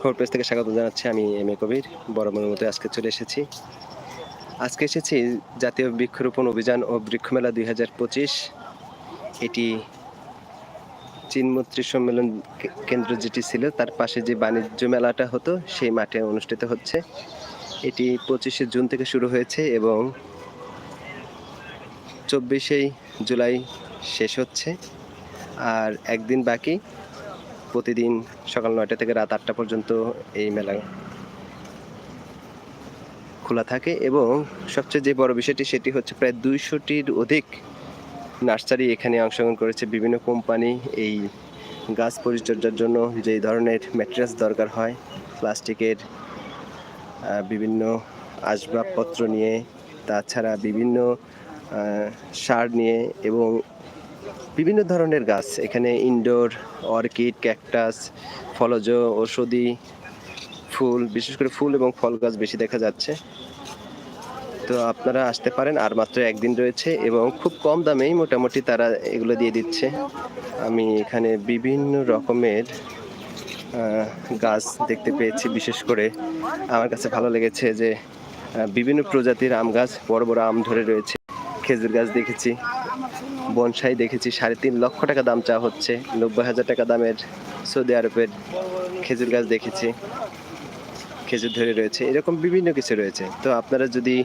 খবর পেজ থেকে স্বাগত জানাচ্ছি আমি এম এ কবির। বড় মনের মতো আজকে চলে এসেছি। আজকে এসেছি জাতীয় বৃক্ষরোপণ অভিযান ও বৃক্ষমেলা দুই হাজার পঁচিশ। এটি চীনমৈত্রী সম্মেলন কেন্দ্র যেটি ছিল, তার পাশে যে বাণিজ্য মেলাটা হতো, সেই মাঠে অনুষ্ঠিত হচ্ছে। এটি পঁচিশে জুন থেকে শুরু হয়েছে এবং চব্বিশেই জুলাই শেষ হচ্ছে। আর একদিন বাকি প্রতিদিন সকাল নয়টা থেকে রাত আটটা পর্যন্ত এই মেলা খোলা থাকে এবং সবচেয়ে যে বড় বিষয়টি সেটি হচ্ছে প্রায় দুইশোটির অধিক নার্সারি এখানে অংশগ্রহণ করেছে বিভিন্ন কোম্পানি। এই গাছ পরিচর্যার জন্য যে ধরনের ম্যাটেরিয়ালস দরকার হয়, প্লাস্টিকের বিভিন্ন আসবাবপত্র নিয়ে, তাছাড়া বিভিন্ন সার নিয়ে এবং বিভিন্ন ধরনের গাছ, এখানে ইনডোর অর্কিড ক্যাকটাস ফলজ, ঔষধি, ফুল, বিশেষ করে ফুল এবং ফল গাছ বেশি দেখা যাচ্ছে। তো আপনারা আসতে পারেন, আর মাত্র একদিন রয়েছে এবং খুব কম দামেই মোটামুটি তারা এগুলো দিয়ে দিচ্ছে। আমি এখানে বিভিন্ন রকমের গাছ দেখতে পেয়েছি, বিশেষ করে আমার কাছে ভালো লেগেছে যে বিভিন্ন প্রজাতির আম গাছ, বড় বড় আম ধরে রয়েছে। খেজুর গাছ দেখেছি। বনসাই দেখেছি, সাড়ে তিন লক্ষ টাকা দাম চা হচ্ছে, নব্বই হাজার টাকা দামের সৌদি আরবের খেজুর গাছ দেখেছি, খেজুর ধরে রয়েছে, এরকম বিভিন্ন কিছু রয়েছে। তো আপনারা যদি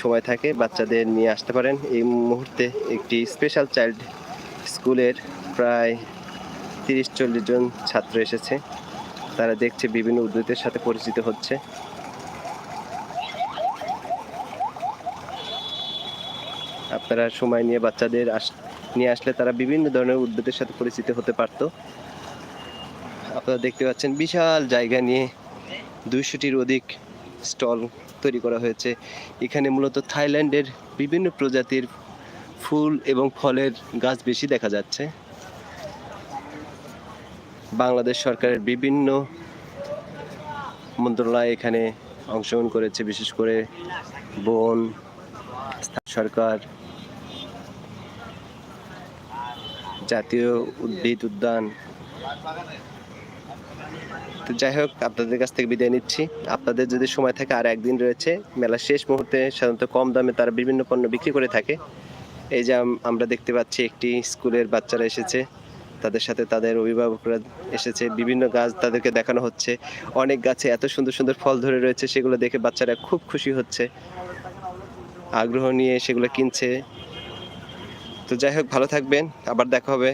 সময় থাকে বাচ্চাদের নিয়ে আসতে পারেন, এই মুহূর্তে একটি স্পেশাল চাইল্ড স্কুলের প্রায় তিরিশ চল্লিশ জন ছাত্র এসেছে, তারা দেখছে বিভিন্ন উদ্ভিদের সাথে পরিচিত হচ্ছে। আপনারা সময় নিয়ে বাচ্চাদের আস, নিয়ে আসলে তারা বিভিন্ন ধরনের উদ্ভিদের সাথে পরিচিত হতে পারতো। আপনারা দেখতে পাচ্ছেন বিশাল জায়গা নিয়ে দুইশোটির অধিক স্টল তৈরি করা হয়েছে। এখানে মূলত থাইল্যান্ডের বিভিন্ন প্রজাতির ফুল এবং ফলের গাছ বেশি দেখা যাচ্ছে। বাংলাদেশ সরকারের বিভিন্ন মন্ত্রণালয় এখানে অংশগ্রহণ করেছে, বিশেষ করে বন সরকার জাতীয় উদ্ভিদ উদ্যান। তো যাই হোক, আপনাদের কাছ থেকে বিদায় নিচ্ছি। আপনাদের যদি সময় থাকে আর একদিন রয়েছে মেলার শেষ মুহূর্তে সাধারণত কম দামে তারা বিভিন্ন পণ্য বিক্রি করে থাকে। এই যে আমরা দেখতে পাচ্ছি একটি স্কুলের বাচ্চারা এসেছে। তাদের সাথে তাদের অভিভাবকরা এসেছে। বিভিন্ন গাছ তাদেরকে দেখানো হচ্ছে। অনেক গাছে এত সুন্দর সুন্দর ফল ধরে রয়েছে, সেগুলো দেখে বাচ্চারা খুব খুশি হচ্ছে। আগ্রহ নিয়ে সেগুলো কিনছে। তো যাই হোক ভালো থাকবেন আবার দেখা হবে।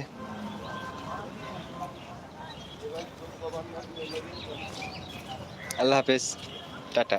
আল্লাহ হাফেজ টাটা।